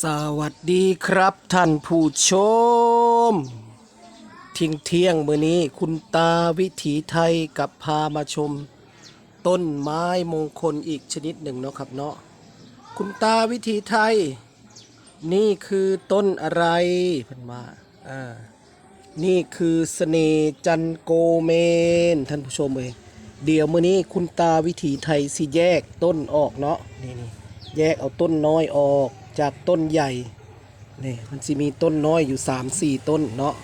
สวัสดีครับท่านผู้ชมที่ยงเที่ยงมื้อนี้คุณตาวิถีไทยกับพามาชม ต้นไม้มงคลอีกชนิดหนึ่งเนาะครับเนาะคุณตาวิถีไทย นี่คือต้นอะไรเพันว่าอ่านี่คือเสน่จันโกเมน ท่านผู้ชมเลยเดี๋ยวมื้อนี้คุณตาวิถีไทยสิแยกต้นออกเนาะนี่นี่แยกเอาต้นน้อยออก จากต้นใหญ่นี่มันสิมีต้นน้อยอยู่ 3 4 ต้นเนาะ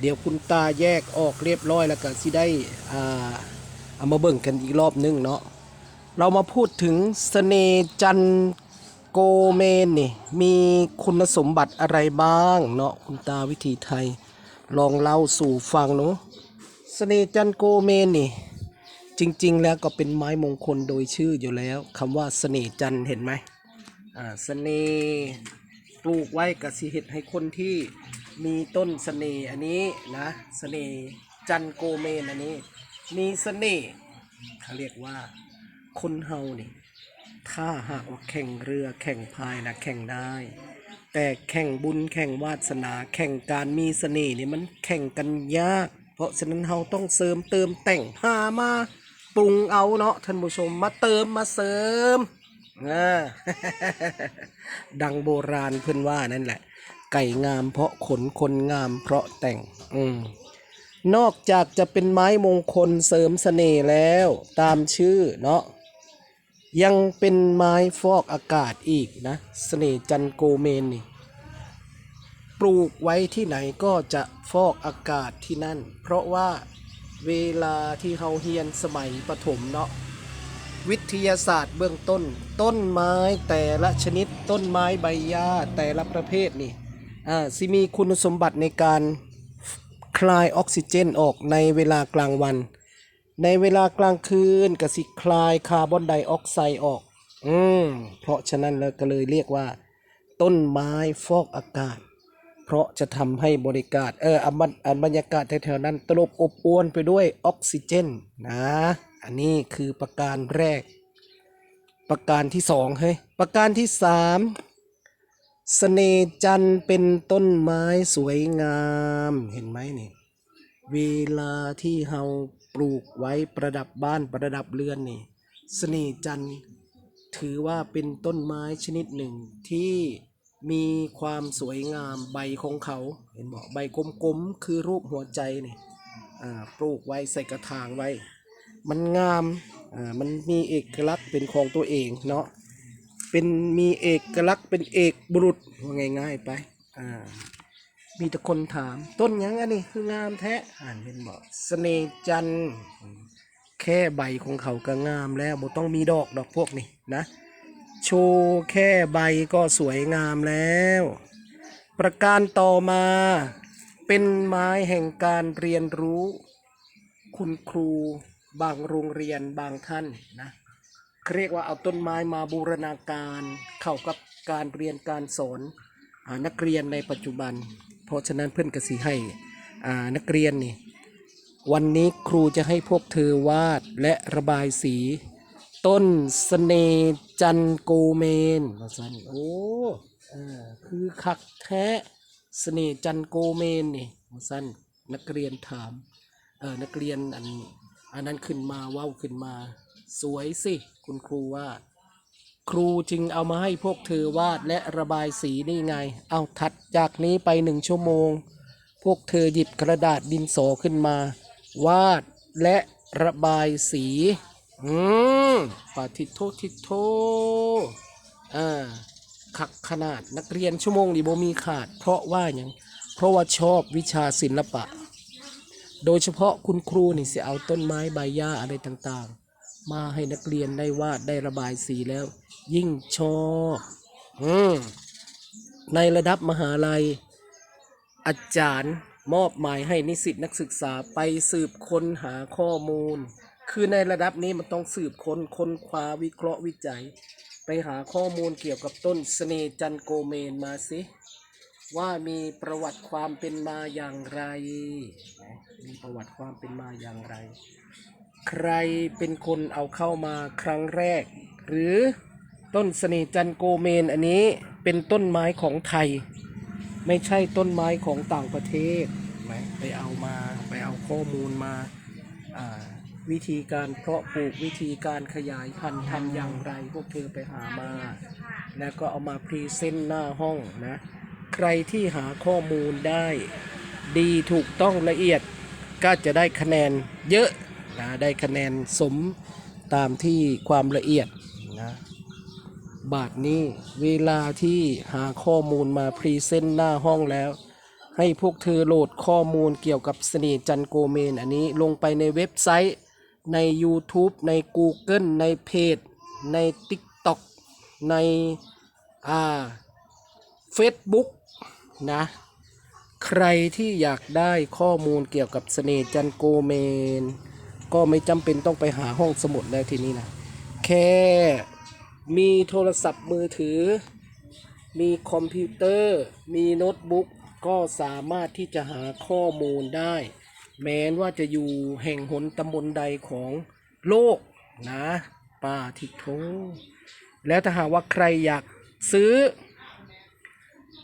เดี๋ยวคุณตาแยกออกเรียบร้อยแล้วก็สิได้อ่าเอามาเบิ่งกันอีกรอบนึงเนาะเรามาพูดถึงเสน่จันโกเมนนี่มีคุณสมบัติอะไรบ้างเนาะคุณตาวิถีไทยลองเล่าสู่ฟังเนาะเสนจันโกเมนนี่จริงๆแล้วก็เป็นไม้มงคลโดยชื่ออยู่แล้วคำว่าเสน่จันเห็นไหม อ่าเสน่ห์ปลูกไว้กับสิเห็ดให้คนที่มีต้นเสน่ห์อันนี้นะเสน่ห์จันโกเมนอันนี้ มีเสน่ห์เขาเรียกว่าคนเฮานี่ถ้าหากว่าแข่งเรือแข่งพายนะแข่งได้ แต่แข่งบุญแข่งวาสนา แข่งการมีเสน่ห์นี่มันแข่งกันยาก เพราะฉะนั้นเราต้องเสริมเติมแต่งพามาปรุงเอาเนาะท่านผู้ชมมาเติมมาเสริมอ่า ดังโบราณเพื่อนว่านั่นแหละ ไก่งามเพราะขนคนงามเพราะแต่ง อืมนอกจากจะเป็นไม้มงคลเสริมเสน่ห์แล้วตามชื่อเนาะยังเป็นไม้ฟอกอากาศอีกนะเสน่ห์จันโกเมนนี่ปลูกไว้ที่ไหนก็จะฟอกอากาศที่นั่น เพราะว่าเวลาที่เราเรียนสมัยประถมเนาะ วิทยาศาสตร์เบื้องต้น ต้นไม้แต่ละชนิดต้นไม้ใบหญ้าแต่ละประเภทนี่อ่าสิมีคุณสมบัติในการคลายออกซิเจนออกในเวลากลางวัน ในเวลากลางคืนก็สิคลายคาร์บอนไดออกไซด์ออก อืมเพราะฉะนั้นเราก็เลยเรียกว่า ต้นไม้ฟอกอากาศ เพราะจะทำให้บริการเอออันบรรอันบรรยากาศแถวๆนั้นตลบอบอวนไปด้วยออกซิเจนนะ อันนี้คือประการแรก ประการที่สองเฮ้ยประการที่สามสเสน่จันเป็นต้นไม้สวยงามเห็นไหมนี่ เวลาที่เราปลูกไว้ประดับบ้านประดับเรือนนี่สเสน่จันถือว่าเป็นต้นไม้ชนิดหนึ่งที่มีความสวยงามใบของเขาเห็นบอกใบกลมๆคือรูปหัวใจนี่อ่าปลูกไว้ใส่กระถางไว้ มันงาม อ่า มันมีเอกลักษณ์เป็นของตัวเองเนาะ เป็นมีเอกลักษณ์เป็นเอกบุรุษว่าง่ายๆไป อ่า มีแต่คนถาม ต้นยังอันนี้คืองามแท้ อ่านเป็นบอกเสน่จันทร์แค่ใบของเขาก็งามแล้วบ่ต้องมีดอกดอกพวกนี้นะ โชว์แค่ใบก็สวยงามแล้ว ประการต่อมาเป็นไม้แห่งการเรียนรู้ คุณครู บางโรงเรียนบางท่านนะเรียกว่าเอาต้นไม้มาบูรณาการเข้ากับการเรียนการสอนอนักเรียนในปัจจุบัน เพราะฉะนั้นเพื่อนกสิให้นักเรียนนี่วันนี้ครูจะให้พวกเธอวาดและระบายสี ต้นสเสนจันโกเมนว่าซั่นโอ้อ่าคือคักแท้สเสนจันโกเมนนี่ว่าซั่นนักเรียนถามเออนักเรียนอัน อันนั้นขึ้นมาว้าวขึ้นมา สวยสิ คุณครูว่าครูจึงเอามาให้พวกเธอวาดและระบายสีนี่ไง เอาถัดจากนี้ไปหนึ่งชั่วโมง พวกเธอหยิบกระดาษดินสอขึ้นมา วาดและระบายสี อืมปาทิโททิโทอ่าขักขนาดนักเรียนชั่วโมงนี้บ่มีขาด เพราะว่าอย่างเพราะว่าชอบวิชาศิลปะ โดยเฉพาะคุณครูนี่สิเอาต้นไม้ใบหญ้าอะไรต่างๆ มาให้นักเรียนได้วาดได้ระบายสีแล้ว ยิ่งชอบอืมในระดับมหาลัย อาจารย์มอบหมายให้นิสิตนักศึกษาไปสืบค้นหาข้อมูล คือในระดับนี้มันต้องสืบค้นค้นคว้าวิเคราะห์วิจัย ไปหาข้อมูลเกี่ยวกับต้นสเสน่จันโกเมนมาสิ ว่ามีประวัติความเป็นมาอย่างไร มีประวัติความเป็นมาอย่างไร ใครเป็นคนเอาเข้ามาครั้งแรก หรือต้นสเสน่ห์จันโกเมนอันนี้เป็นต้นไม้ของไทย ไม่ใช่ต้นไม้ของต่างประเทศไหมไปเอามาไปเอาข้อมูลมาอ่าวิธีการเพาะปลูกวิธีการขยายพันธุ์ทำอย่างไรพวกเธอไปหามา แล้วก็เอามาพรีเซนต์หน้าห้องนะ ใครที่หาข้อมูลได้ ดีถูกต้องละเอียดก็จะได้คะแนนเยอะนะได้คะแนนสมตามที่ความละเอียดนะบาทนี้เวลาที่หาข้อมูลมาพรีเซนต์หน้าห้องแล้ว ให้พวกเธอโหลดข้อมูลเกี่ยวกับเสน่ห์จันโกเมน อันนี้ลงไปในเว็บไซต์ ใน YouTube ใน Google ในเพจ ใน TikTok ในอ่า Facebook นะ ใครที่อยากได้ข้อมูลเกี่ยวกับเสน่ห์จันโกเมน ก็ไม่จำเป็นต้องไปหาห้องสมุดแล้วทีนี้นะ แค่มีโทรศัพท์มือถือ มีคอมพิวเตอร์ มีโน้ตบุ๊ก ก็สามารถที่จะหาข้อมูลได้ แม้นว่าจะอยู่แห่งหนตำบลใดของโลกนะป้าทิโทแล้วถ้าหากว่าใครอยากซื้อ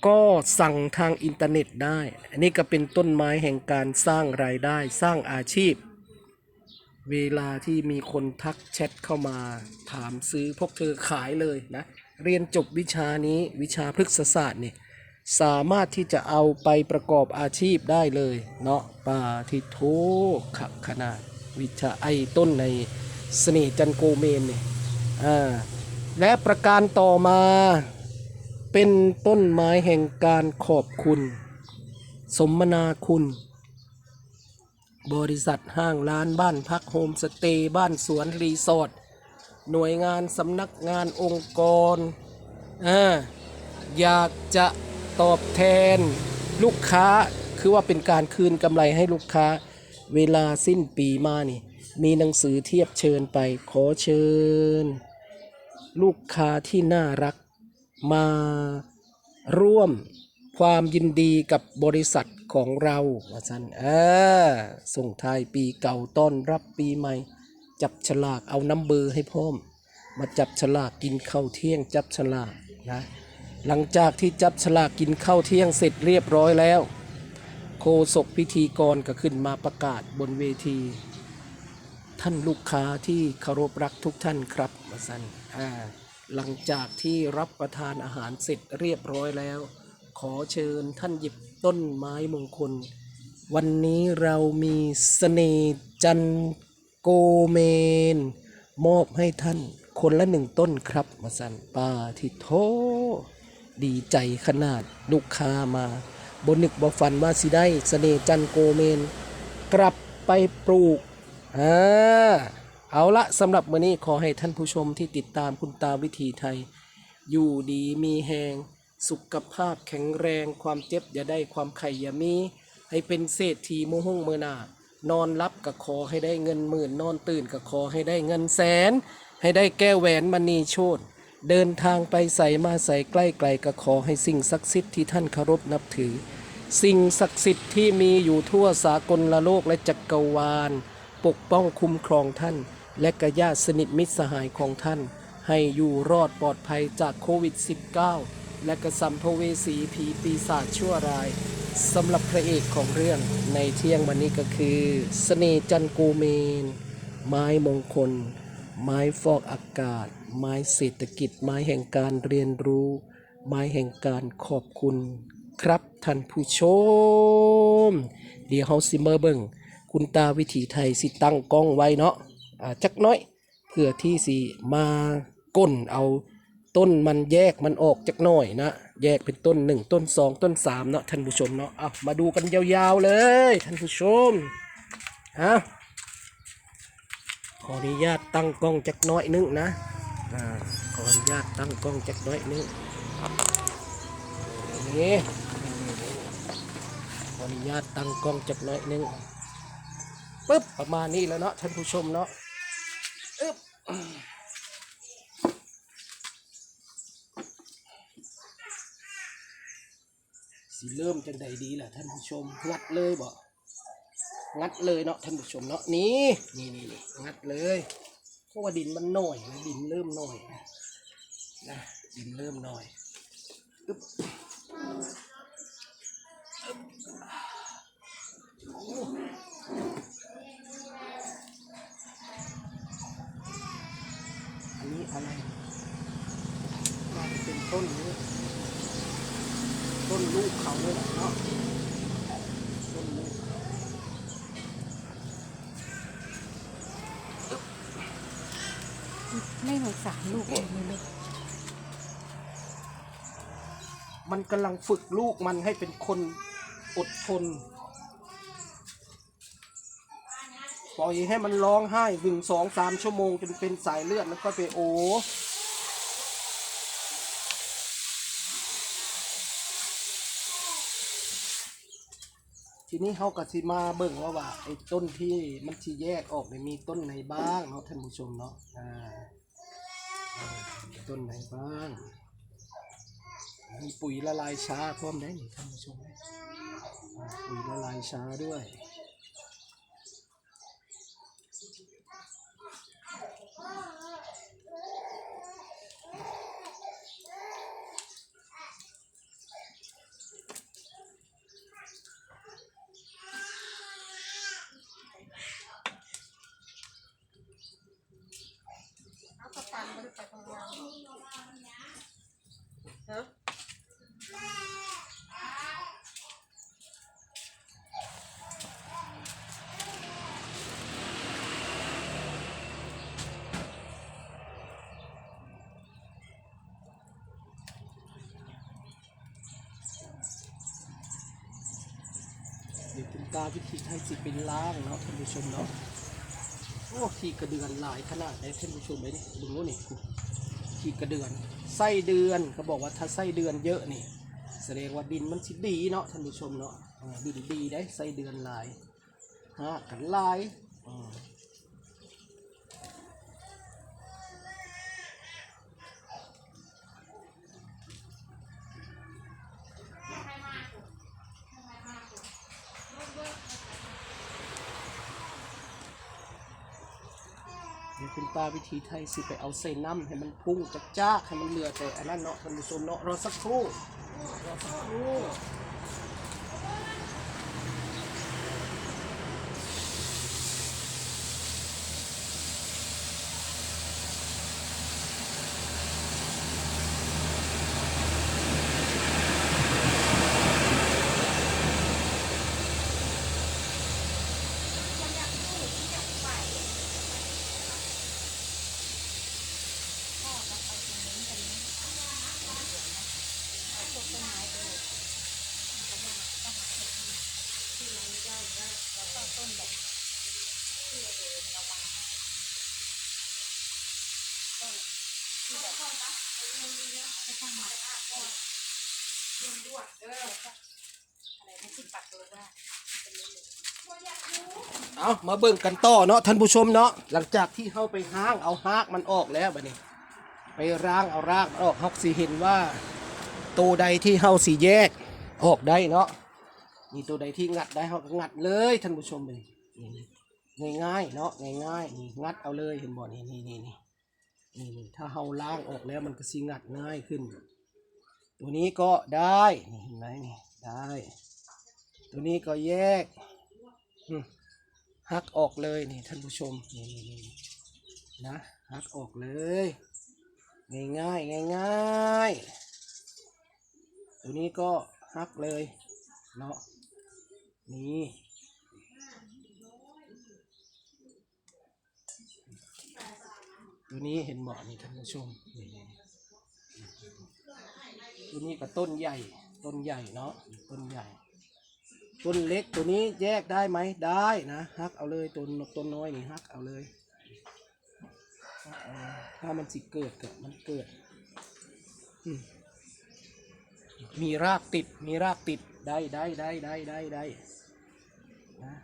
ก็สั่งทางอินเทอร์เน็ตได้ อันนี้ก็เป็นต้นไม้แห่งการสร้างรายได้สร้างอาชีพ เวลาที่มีคนทักแชทเข้ามา ถามซื้อพวกเธอขายเลยนะ เรียนจบวิชานี้วิชาพฤกษศาสตร์เนี่ยสามารถที่จะเอาไปประกอบอาชีพได้เลยเนาะปาทิโทขับขนาดวิชาไอต้นในเสน่จันโกเมนเนี่ยอ่าและประการต่อมา เป็นต้นไม้แห่งการขอบคุณ สมนาคุณ บริษัทห้างร้านบ้านพักโฮมสเตย์บ้านสวนรีสอร์ทหน่วยงานสำนักงานองค์กรอ่าอยากจะตอบแทนลูกค้าคือว่าเป็นการคืนกำไรให้ลูกค้า เวลาสิ้นปีมานี่ มีหนังสือเทียบเชิญไปขอเชิญ ลูกค้าที่น่ารัก มาร่วมความยินดีกับบริษัทของเราว่าสันเออส่งท้ายปีเก่าต้อนรับปีใหม่ จับฉลากเอาน้ำเบอร์ให้พร้อม มาจับฉลากกินข้าวเที่ยง จับฉลากนะหลังจากที่จับฉลากกินข้าวเที่ยงเสร็จเรียบร้อยแล้ว โคศกพิธีกรก็ขึ้นมาประกาศบนเวที ท่านลูกค้าที่เคารพรักทุกท่านครับมาสันอ่า หลังจากที่รับประทานอาหารเสร็จเรียบร้อยแล้ว ขอเชิญท่านหยิบต้นไม้มงคล วันนี้เรามีเสน่จันโกเมน มอบให้ท่านคนละหนึ่งต้นครับ มาสันปาทิโทดีใจขนาดลูกค้ามาบนนึกบอฟันว่าสิได้เสน่จันโกเมน กลับไปปลูกอ่า เอาละสำหรับวันนี้ขอให้ท่านผู้ชมที่ติดตามคุณตาวิถีไทย อยู่ดีมีแหงสุขภาพแข็งแรง ความเจ็บอย่าได้ความไข่อย่ามี ให้เป็นเศรษฐีโมหงเมื่อนานอนรับก็ขอให้ได้เงินหมื่น นอนตื่นก็ขอให้ได้เงินแสน ให้ได้แก้วแหวนมณีโชตเดินทางไปใส่มาใส่ใกล้ไกลก็ขอให้สิ่งศักดิ์สิทธิ์ที่ท่านเคารพนับถือ สิ่งศักดิ์สิทธิ์ที่มีอยู่ทั่วสากลละโลกและจักรวาล ปกป้องคุ้มครองท่าน และกญาติสนิทมิตรสหายของท่าน ให้อยู่รอดปลอดภัยจากโควิด -19 และกระสัมภเวสีผีปีศาจชั่วร้ายสำหรับพระเอกของเรื่องในเที่ยงวันนี้ก็คือสเสน่จันโกเมน ไม้มงคล ไม้ฟอกอากาศ ไม้เศรษฐกิจ ไม้แห่งการเรียนรู้ ไม้แห่งการขอบคุณครับท่านผู้ชม เดี๋ยวเฮาสิเมาเบิงคุณตาวิถีไทยสิตั้งกล้องไว้เนาะ จักน้อย เพื่อที่สิมาก้นเอาต้นมันแยกมันออกจักหน่อยนะ แยกเป็นต้นหนึ่งต้นสองต้นสามเนาะท่านผู้ชมเนาะเอามาดูกันยาวๆเลย ท่านผู้ชมฮะขออนุญาตตั้งกล้องจักหน้อยนึงนะอ่าขออนุญาตตั้งกล้องจักหน้อยนึงนี่ขออนุญาตตั้งกล้องจักหน้อยนึงปึ๊บประมาณนี้แล้วเนาะท่านผู้ชมเนาะ อึ๊บสิเริ่มจังใดดีล่ะท่านผู้ชมงัดเลยบ่งัดเลยเนาะท่านผู้ชมเนาะนี่นี่นี่นี่งัดเลยเพราะว่าดินมันหน่อยนะดินเริ่มหน่อยนะดินเริ่มหน่อยอึ๊บอึ๊บ อะไรน่าจะเป็นต้นนี้ต้นลูกเขาเลยเนาะต้นลูกไม่สงสารลูกเองเลยลูกมันกำลังฝึกลูกมันให้เป็นคนอดทน ปล่อยให้มันร้องไห้หนึ่งสองสามชั่วโมงจนเป็นสายเลือดแล้วก็ไปโอทีนี้เขาก็สิมาเบิ่งว่าว่าไอ้ต้นที่มันที่แยกออกเนี่ยมีต้นไหนบ้างเนาะท่านผู้ชมเนาะอ่าต้นไหนบ้างมีปุ๋ยละลายช้าพร้อมได้นี่ท่านผู้ชมปุ๋ยละลายช้าด้วย เอากระปันไปไปของเราฮะ เดี๋ยวคุณตาวิธีให้สิเป็นล้างเนาะท่านผู้ชมเนาะโอ้ขี้กระเดือนหลายขนาดไหนท่านผู้ชมไหมนี่ดูนี่ขี้กระเดือนไส้เดือนเขาบอกว่าถ้าไส้เดือนเยอะนี่ แสดงว่าดินมันสิดีเนาะท่านผู้ชมเนาะดินดีได้ไส้เดือนหลายฮะกันหลาย ว่าวิธีไทยสิไปเอาใส่น้ำให้มันพุ่งจักจ้าให้มันเหลือแต่อันนั้นเนาะมันดูโซนเนาะรอสักครู่รอสักครู่ เอามาเบิ่งกันต่อเนาะท่านผู้ชมเนาะหลังจากที่เข้าไปห้างเอาฮากมันออกแล้วบัดนี้ ไปร่างเอารากมันออกเฮาสิเห็นว่าตัวใดที่เฮาสิแยกออกได้เนาะมีตัวใดที่งัดได้เฮาก็งัดเลยท่านผู้ชมเลยนี่ง่ายๆเนาะง่ายๆนี่งัดเอาเลยเห็นบ่นี่นี่นี่นี่นี่นี่ถ้าเฮาล้างออกแล้วมันก็สิงัดง่ายขึ้น ตัวนี้ก็ได้นี่เห็นไหมนี่ได้ ตัวนี้ก็แยกหักออกเลยนี่ท่านผู้ชมนี่นี่นี่นะหักออกเลย ง่ายง่ายง่ายง่ายๆตัวนี้ก็ฮักเลยเนาะนี่ตัวนี้เห็นเหมาะนี่ท่านผู้ชมนี่นี่นี่ ตัวนี้ก็ต้นใหญ่ ต้นใหญ่เนาะต้นใหญ่ ต้นเล็กตัวนี้แยกได้ไหมได้นะฮักเอาเลยต้นต้นน้อยนี่ฮักเอาเลย ถ้ามันสิเกิดเกับมันเกิดมมีรากติดมีรากติดได้ได้ได้ได้ได้ได้นะ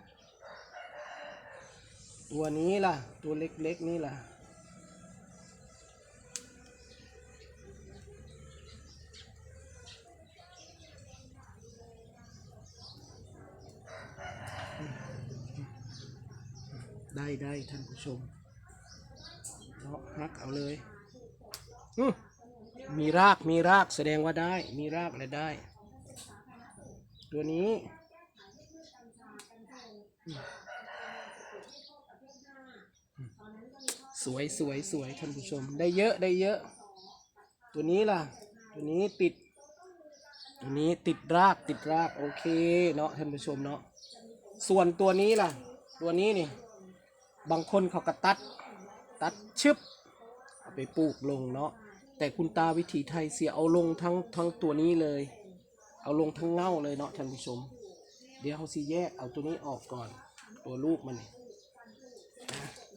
ตัวนี้ล่ะ ตัวเล็กๆนี่ล่ะ ได้ได้ท่านผู้ชมเลาะฮักเอาเลยมมีรากมีรากแสดงว่าได้ มีรากและได้ ตัวนี้สวยสวยสวยท่านผู้ชม ได้เยอะได้เยอะ ตัวนี้ล่ะ ตัวนี้ติด ตัวนี้ติดรากติดรากโอเคเนาะท่านผู้ชมเนาะส่วนตัวนี้ล่ะ ตัวนี้นี่ บางคนเขาก็ตัด ตัดชึบเอาไปปลูกลงเนาะแต่คุณตาวิถีไทยเสียเอาลงทั้งทั้งตัวนี้เลย เอาลงทั้งเง่าเลยเนาะท่านผู้ชม เดี๋ยวเขาสิแยกเอาตัวนี้ออกก่อน ตัวลูกมัน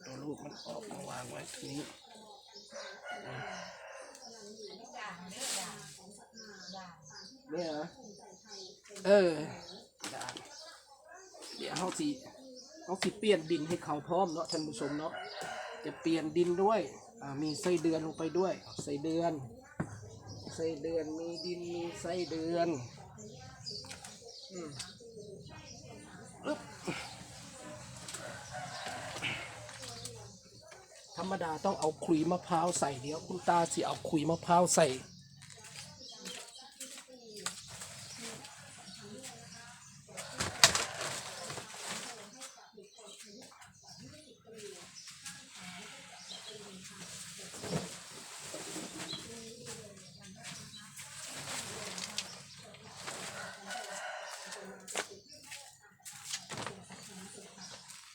ตัวลูกมันออกมาวางไว้ตรงนี้เนี่ยเออเดี๋ยวเขาสิ เขาสิเปลี่ยนดินให้เขาพร้อมเนาะท่านผู้ชมเนาะจะเปลี่ยนดินด้วยมีไส้เดือนลงไปด้วยไส้เดือนไส้เดือนมีดินมีไส้เดือนอืมอึ๊บธรรมดาต้องเอาขุยมะพร้าวใส่เดี๋ยวคุณตาสิเอาขุยมะพร้าวใส่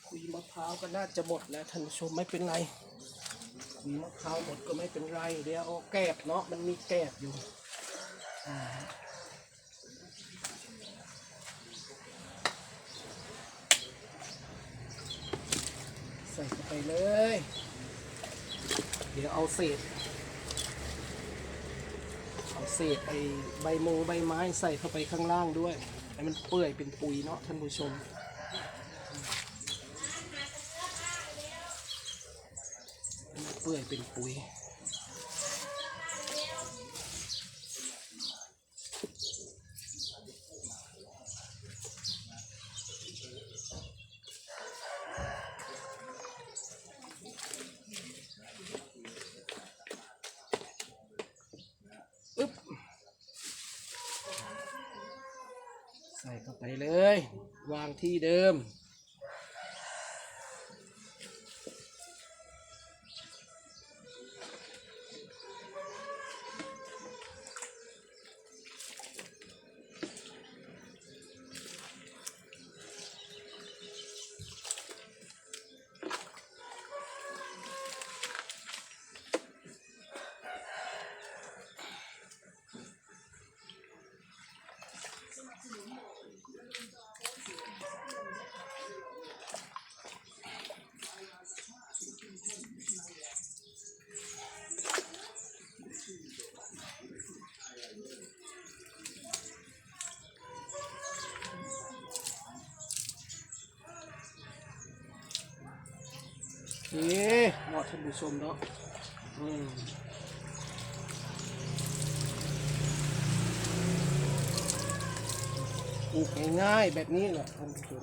คุยมะพร้าว ก็น่าจะหมดแล้วท่านชมไม่เป็นไรมะพร้าวหมดก็ไม่เป็นไร เดี๋ยวเอาแกบเนาะมันมีแกบอยู่ใส่เข้าไปเลย เดี๋ยวเอาเศษเอาเศษไอ้ใบมงใบไม้ใส่เข้าไปข้างล่างด้วยให้มันเปื่อยเป็นปุ๋ยเนาะท่านผู้ชม เปื่อยเป็นปุ๋ยอึ๊บใส่เข้าไปเลย วางที่เดิม โอเคเหมาะท่านผู้ชมเนาะอืมปลูกง่ายๆแบบนี้แหละท่านผู้ชม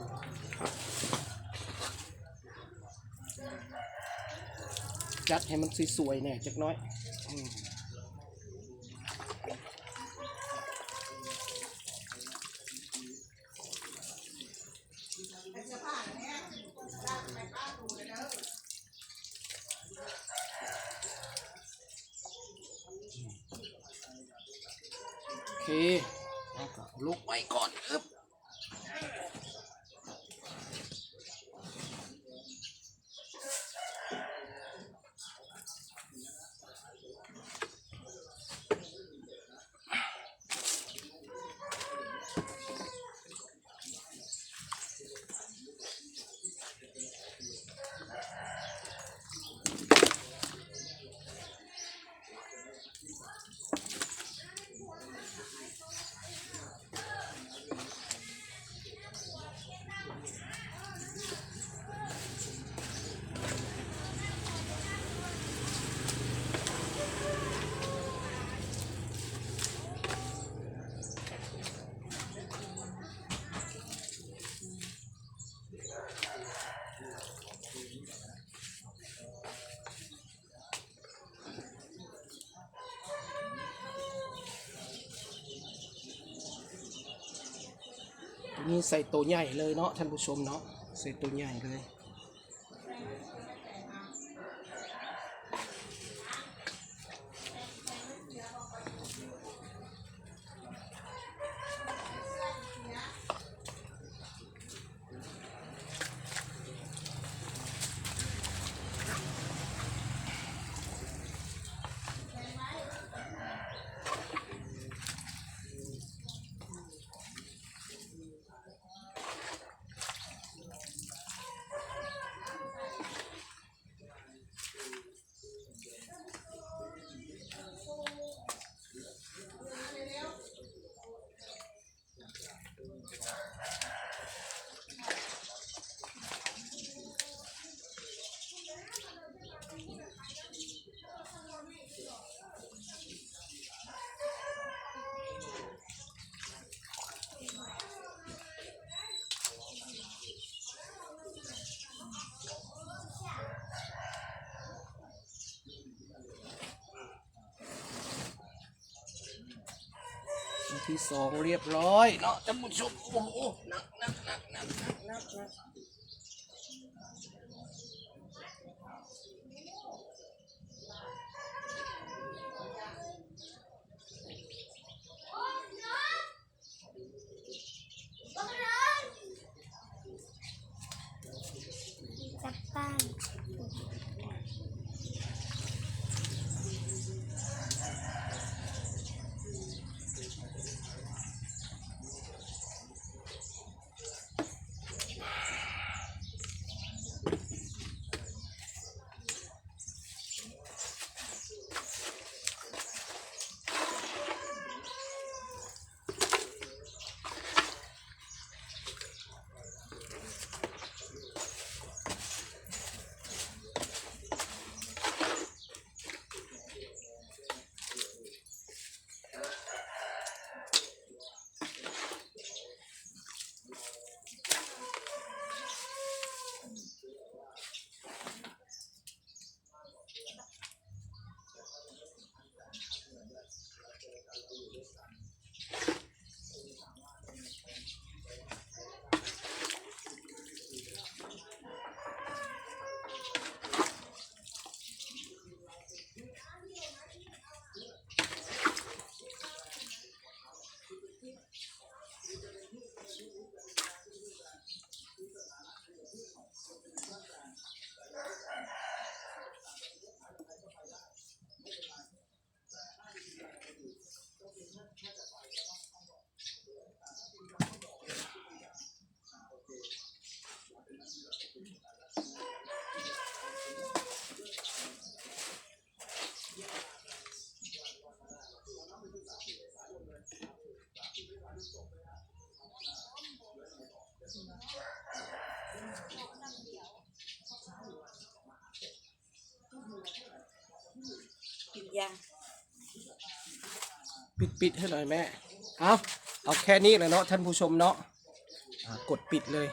จัดให้มันสวยๆเนี่ยจักน้อย นี้ใส่ตัวใหญ่เลยเนาะท่านผู้ชมเนาะใส่ตัวใหญ่เลย ที่สองเรียบร้อยเนาะท่านผู้ชมโอ้โหหนักหนักหนักหนักหนักหนัก ปิดปิดให้หน่อยแม่ เอาเอาแค่นี้เลยเนาะท่านผู้ชมเนาะกดปิดเลย